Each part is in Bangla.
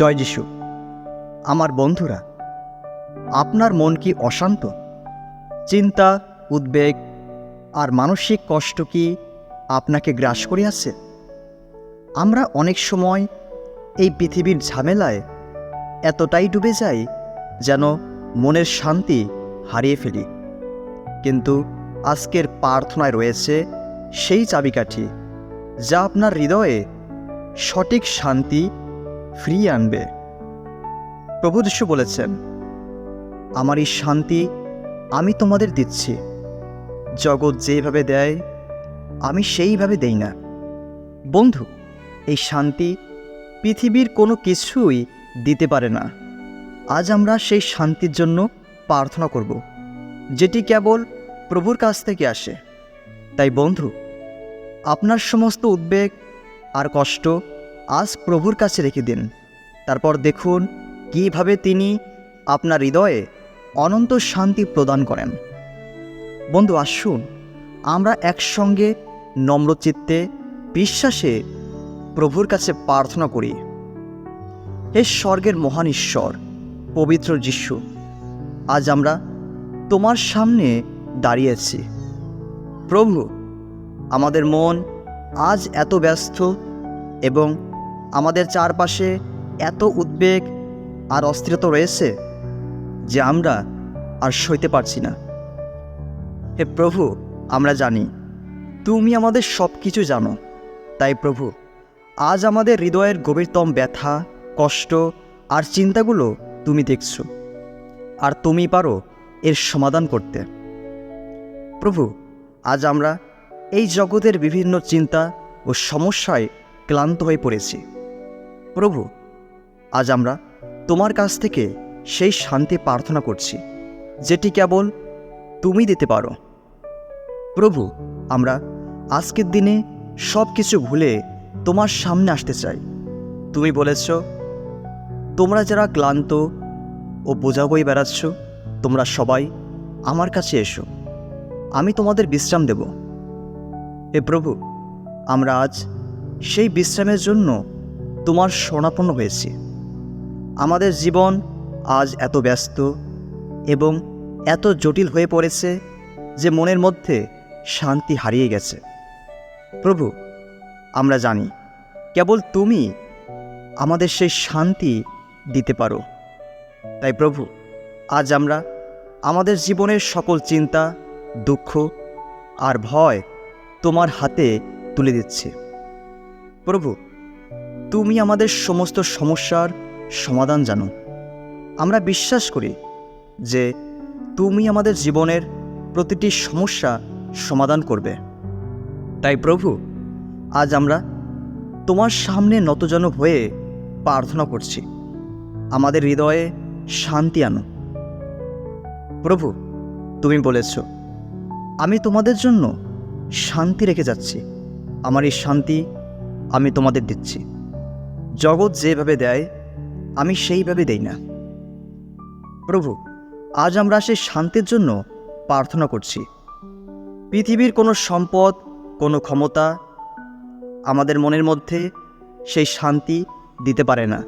জয় যিশু। আমার বন্ধুরা, আপনার মন কি অশান্ত? চিন্তা, উদ্বেগ আর মানসিক কষ্ট কি আপনাকে গ্রাস করে করিয়াছে? আমরা অনেক সময় এই পৃথিবীর ঝামেলায় এতটাই ডুবে যাই যেন মনের শান্তি হারিয়ে ফেলি। কিন্তু আজকের প্রার্থনায় রয়েছে সেই চাবিকাঠি যা আপনার হৃদয়ে সঠিক শান্তি ফিরিয়ে আনবে। প্রভু যিশু বলেছেন, আমার এই শান্তি আমি তোমাদের দিচ্ছি। জগৎ যেভাবে দেয়, আমি সেইভাবে দেই না। বন্ধু, এই শান্তি পৃথিবীর কোনো কিছুই দিতে পারে না। আজ আমরা সেই শান্তির জন্য প্রার্থনা করব, যেটি কেবল প্রভুর কাছ থেকে আসে। তাই বন্ধু, আপনার সমস্ত উদ্বেগ আর কষ্ট আজ প্রভুর কাছে রেখে দিন। তারপর দেখুন কীভাবে তিনি আপনার হৃদয়ে অনন্ত শান্তি প্রদান করেন। বন্ধু, আসুন, আমরা একসঙ্গে নম্রচিত্তে, বিশ্বাসে প্রভুর কাছে প্রার্থনা করি। হে স্বর্গের মহান ঈশ্বর, পবিত্র যিশু, আজ আমরা তোমার সামনে দাঁড়িয়েছি প্রভু, আমাদের মন আজ এত ব্যস্ত এবং আমাদের চারপাশে এত উদ্বেগ আর অস্থিরতা রয়েছে যে আমরা আর সইতে পারছি না। হে প্রভু, আমরা জানি, তুমি আমাদের সব কিছু জানো। তাই প্রভু, আজ আমাদের হৃদয়ের গভীরতম ব্যথা, কষ্ট আর চিন্তাগুলো তুমি দেখছ। আর তুমি পারো এর সমাধান করতে। প্রভু, আজ আমরা এই জগতের বিভিন্ন চিন্তা ও সমস্যায় ক্লান্ত হয়ে পড়েছি। প্রভু, আজ আমরা তোমার কাছ থেকে সেই শান্তি প্রার্থনা করছি, যেটি কেবল তুমি দিতে পারো। প্রভু, আমরা আজকের দিনে সব কিছু ভুলে তোমার সামনে আসতে চাই। তুমি বলেছ, তোমরা যারা ক্লান্ত ও বোঝা বই বেড়াচ্ছ, তোমরা সবাই আমার কাছে এসো। আমি তোমাদের বিশ্রাম দেব। হে প্রভু, আমরা আজ সেই বিশ্রামের জন্য তোমার শরণাপন্ন হয়েছি। আমাদের জীবন আজ এত ব্যস্ত এবং এত জটিল হয়ে পড়েছে যে মনের মধ্যে শান্তি হারিয়ে গেছে। প্রভু, আমরা জানি, কেবল তুমি আমাদের সেই শান্তি দিতে পারো। তাই প্রভু, আজ আমরা আমাদের জীবনের সকল চিন্তা, দুঃখ আর ভয় তোমার হাতে তুলে দিচ্ছে। প্রভু তুমি আমাদের সমস্ত সমস্যার সমাধান জানো। আমরা বিশ্বাস করি যে তুমি আমাদের জীবনের প্রতিটি সমস্যা সমাধান করবে। তাই প্রভু, আজ আমরা তোমার সামনে নতজন হয়ে প্রার্থনা করছি। আমাদের হৃদয়ে শান্তি আনো। প্রভু, তুমি বলেছ, আমি তোমাদের জন্য শান্তি রেখে যাচ্ছি। আমার এই শান্তি আমি তোমাদের দিচ্ছি। জগৎ যেভাবে দেয়, আমি সেইভাবে দেই না। প্রভু, আজ আমরা সেই শান্তির জন্য প্রার্থনা করছি। পৃথিবীর কোনো সম্পদ, কোনো ক্ষমতা আমাদের মনের মধ্যে সেই শান্তি দিতে পারে না,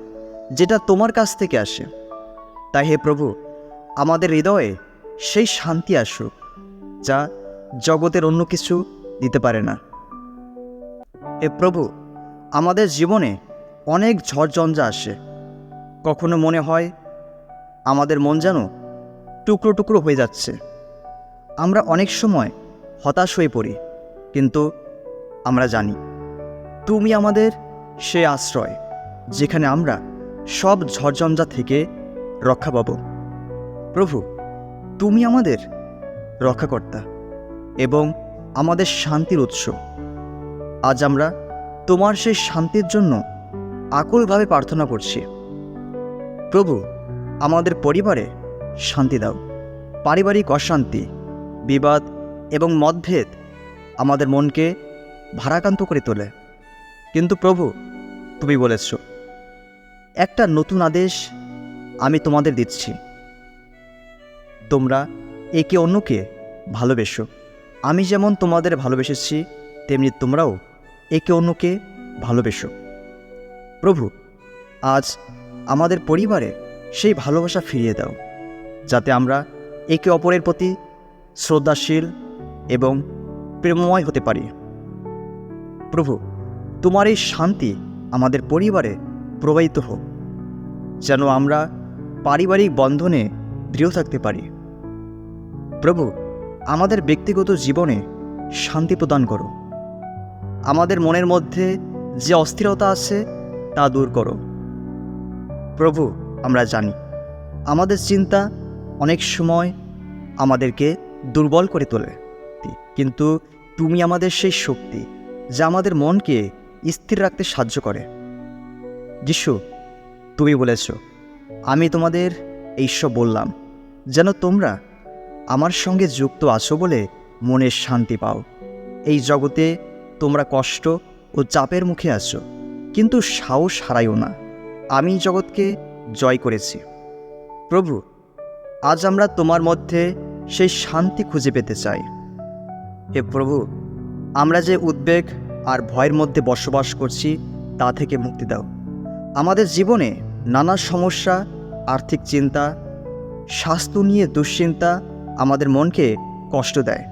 যেটা তোমার কাছ থেকে আসে। তাই হে প্রভু, আমাদের হৃদয়ে সেই শান্তি আসুক, যা জগতের অন্য কিছু দিতে পারে না। হে প্রভু, আমাদের জীবনে অনেক ঝড়ঝঞ্ঝা আসে। কখনো মনে হয় আমাদের মন যেন টুকরো টুকরো হয়ে যাচ্ছে। আমরা অনেক সময় হতাশ হয়ে পড়ি, কিন্তু আমরা জানি তুমি আমাদের সে আশ্রয়, যেখানে আমরা সব ঝড়ঝঞ্ঝা থেকে রক্ষা পাব। প্রভু, তুমি আমাদের রক্ষাকর্তা এবং আমাদের শান্তির উৎস। আজ আমরা তোমার সেই শান্তির জন্য আকুলভাবে প্রার্থনা করছি। প্রভু, আমাদের পরিবারে শান্তি দাও। পারিবারিক অশান্তি, বিবাদ এবং মতভেদ আমাদের মনকে ভারাক্রান্ত করে তোলে। কিন্তু প্রভু, তুমি বলেছ, একটা নতুন আদেশ আমি তোমাদের দিচ্ছি। তোমরা একে অন্যকে ভালোবেসো। আমি যেমন তোমাদের ভালোবেসেছি, তেমনি তোমরাও একে অন্যকে ভালোবেসো। প্রভু, আজ আমাদের পরিবারে সেই ভালোবাসা ফিরিয়ে দাও, যাতে আমরা একে অপরের প্রতি শ্রদ্ধাশীল এবং প্রেমময় হতে পারি। প্রভু, তোমার এই শান্তি আমাদের পরিবারে প্রবাহিত হোক, যেন আমরা পারিবারিক বন্ধনে দৃঢ় থাকতে পারি। প্রভু, আমাদের ব্যক্তিগত জীবনে শান্তি প্রদান করো। আমাদের মনের মধ্যে যে অস্থিরতা আছে তা দূর করো। প্রভু, আমরা জানি, আমাদের চিন্তা অনেক সময় আমাদেরকে দুর্বল করে তোলে। কিন্তু তুমি আমাদের সেই শক্তি, যা আমাদের মনকে স্থির রাখতে সাহায্য করে। যিশু, তুমি বলেছ, আমি তোমাদের এইসব বললাম, যেন তোমরা আমার সঙ্গে যুক্ত আছো বলে মনের শান্তি পাও। এই জগতে তোমরা কষ্ট ও চাপের মুখে আছো। কিন্তু সাহস হারাইও না। আমি জগৎকে জয় করেছি। প্রভু, আজ আমরা তোমার মধ্যে সেই শান্তি খুঁজে পেতে চাই। হে প্রভু, আমরা যে উদ্বেগ আর ভয়ের মধ্যে বসবাস করছি, তা থেকে মুক্তি দাও। আমাদের জীবনে নানা সমস্যা, আর্থিক চিন্তা, স্বাস্থ্য নিয়ে দুশ্চিন্তা আমাদের মনকে কষ্ট দেয়।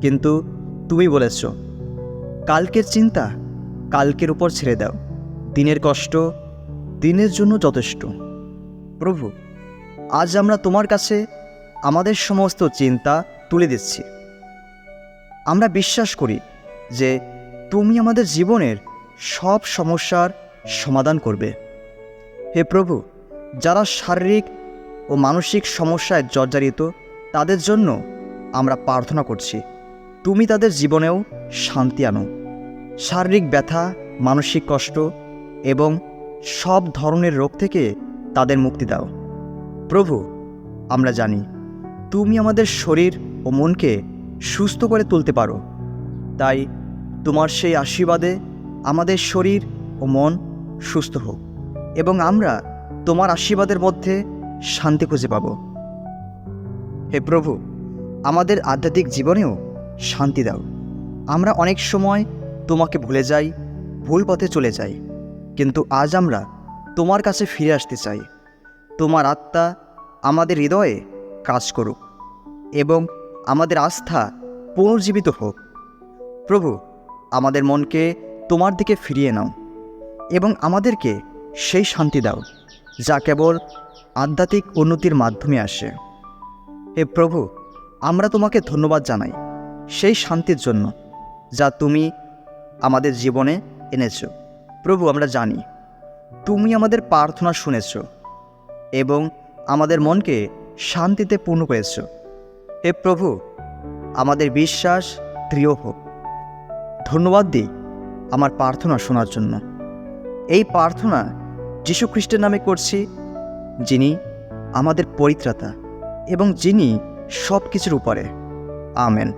কিন্তু তুমি বলেছ, কালকের চিন্তা কালকের উপর ছেড়ে দাও। দিনের কষ্ট, দিনের জন্য যথেষ্ট। প্রভু, আজ আমরা তোমার কাছে আমাদের সমস্ত চিন্তা তুলে দিচ্ছি। আমরা বিশ্বাস করি যে তুমি আমাদের জীবনের সব সমস্যার সমাধান করবে। হে প্রভু, যারা শারীরিক ও মানসিক সমস্যায় জর্জরিত, তাদের জন্য আমরা প্রার্থনা করছি, তুমি তাদের জীবনেও শান্তি আনো। শারীরিক ব্যথা, মানসিক কষ্ট এবং সব ধরনের রোগ থেকে তাদের মুক্তি দাও। প্রভু, আমরা জানি, তুমি আমাদের শরীর ও মনকে সুস্থ করে তুলতে পারো। তাই তোমার সেই আশীর্বাদে আমাদের শরীর ও মন সুস্থ হোক এবং আমরা তোমার আশীর্বাদের মধ্যে শান্তি খুঁজে পাব। হে প্রভু, আমাদের আধ্যাত্মিক জীবনেও শান্তি দাও। আমরা অনেক সময় তোমাকে ভুলে যাই, ভুল পথে চলে যাই। কিন্তু আজ আমরা তোমার কাছে ফিরে আসতে চাই। তোমার আত্মা আমাদের হৃদয়ে কাজ করুক এবং আমাদের আস্থা পুনর্জীবিত হোক। প্রভু, আমাদের মনকে তোমার দিকে ফিরিয়ে নাও এবং আমাদেরকে সেই শান্তি দাও, যা কেবল আধ্যাত্মিক উন্নতির মাধ্যমে আসে। হে প্রভু, আমরা তোমাকে ধন্যবাদ জানাই সেই শান্তির জন্য যা তুমি আমাদের জীবনে এনেছ। প্রভু, আমরা জানি। তুমি আমাদের প্রার্থনা শুনেছ এবং আমাদের মনকে শান্তিতে পূর্ণ করেছ। হে প্রভু, আমাদের বিশ্বাস দৃঢ় হোক। ধন্যবাদ দিই আমার প্রার্থনা শোনার জন্য। এই প্রার্থনা যীশু খ্রিস্টের নামে করছি, যিনি আমাদের পরিত্রাতা এবং যিনি সব কিছুর উপরে। আমেন।